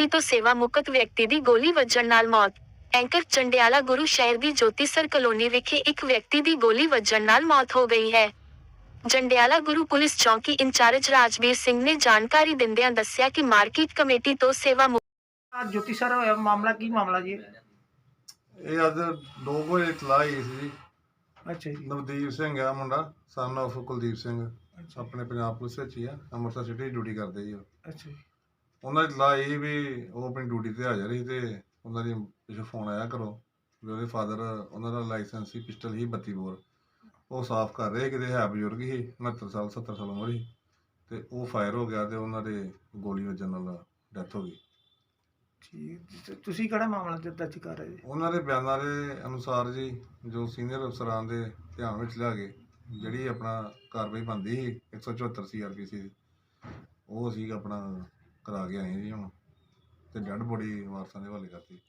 Committee ਤੋਂ ਸੇਵਾ ਮੁਕਤ ਵਿਅਕਤੀ ਦੀ ਗੋਲੀ ਵੱਜਣ ਨਾਲ ਮੌਤ। ਐਂਕਰ ਚੰਡਿਆਲਾ ਗੁਰੂ ਸ਼ਹਿਰ ਦੀ ਜੋਤੀਸਰ ਕਲੋਨੀ ਵਿਖੇ ਇੱਕ ਵਿਅਕਤੀ ਦੀ ਗੋਲੀ ਵੱਜਣ ਨਾਲ ਮੌਤ ਹੋ ਗਈ ਹੈ। ਜੰਡਿਆਲਾ ਗੁਰੂ ਪੁਲਿਸ ਚੌਕੀ ਇੰਚਾਰਜ ਰਾਜਵੀਰ ਸਿੰਘ ਨੇ ਜਾਣਕਾਰੀ ਦਿੰਦਿਆਂ ਦੱਸਿਆ ਕਿ ਮਾਰਕੀਟ ਕਮੇਟੀ ਤੋਂ ਸੇਵਾ ਮੁਕਤ ਆ ਜੋਤੀ ਸਰ ਹੋਇਆ ਮਾਮਲਾ ਕੀ ਮਾਮਲਾ ਜੀ? ਇਹ ਅੱਜ ਦੋ ਵਜੇ ਇਤਲਾਹ ਆਈ ਸੀ ਜੀ। ਅੱਛਾ ਜੀ। ਨਵਦੀਪ ਸਿੰਘ ਆ ਮੁੰਡਾ ਸਨ of ਕੁਲਦੀਪ ਸਿੰਘ। ਆਪਣੇ ਪੰਜਾਬ ਪੁਲਿਸ ਵਿੱਚ ਹੀ ਆ ਅੰਮ੍ਰਿਤਸਰ ਸਿਟੀ ਡਿਊਟੀ ਕਰਦੇ ਜੀ ਉਹ। ਅੱਛਾ ਜੀ। ਉਹਨਾਂ ਦੀ ਇਤਲਾਹ ਇਹ ਵੀ ਉਹ ਆਪਣੀ ਡਿਊਟੀ ਤੇ ਹਾਜ਼ਰ ਸੀ ਤੇ ਉਹਨਾਂ ਦੀ ਪਿੱਛੋਂ ਫੋਨ ਆਇਆ ਕਰੋ ਵੀ ਉਹਦੇ ਫਾਦਰ ਉਹਨਾਂ ਦਾ ਲਾਇਸੈਂਸ ਸੀ ਪਿਸਟਲ ਹੀ 32 ਬੋਰ। ਉਹ ਸਾਫ਼ ਕਰ ਰਹੇ ਕਿਤੇ ਹੈ ਬਜ਼ੁਰਗ ਸੀ 69 ਸਾਲ 70 ਸਾਲ ਉਮਰ ਸੀ ਤੇ ਉਹ ਫਾਇਰ ਹੋ ਗਿਆ ਤੇ ਉਹਨਾਂ ਦੇ ਗੋਲੀ ਵੱਜਣ ਨਾਲ ਡੈਥ ਹੋ ਗਈ। ਠੀਕ ਤੇ ਤੁਸੀਂ ਕਿਹੜਾ ਮਾਮਲਾ ਤੇ ਦਰਜ ਕਰ ਰਹੇ ਜੀ ਉਹਨਾਂ ਦੇ ਬਿਆਨਾਂ ਦੇ ਅਨੁਸਾਰ ਜੀ ਜੋ ਸੀਨੀਅਰ ਅਫਸਰਾਂ ਦੇ ਧਿਆਨ ਵਿੱਚ ਲਿਆ ਕੇ ਜਿਹੜੀ ਆਪਣਾ ਕਾਰਵਾਈ ਬੰਦੀ ਸੀ 174 ਸੀਆਰਪੀਸੀ ਦੀ ਉਹ ਅਸੀਂ ਆਪਣਾ ਕਰਾ ਕੇ ਆਏ ਜੀ ਹੁਣ। ਤੇ ਡੈਡ ਬੋਡੀ ਵਾਰਸਾਂ ਦੇ ਹਵਾਲੇ ਕਰਤੀ।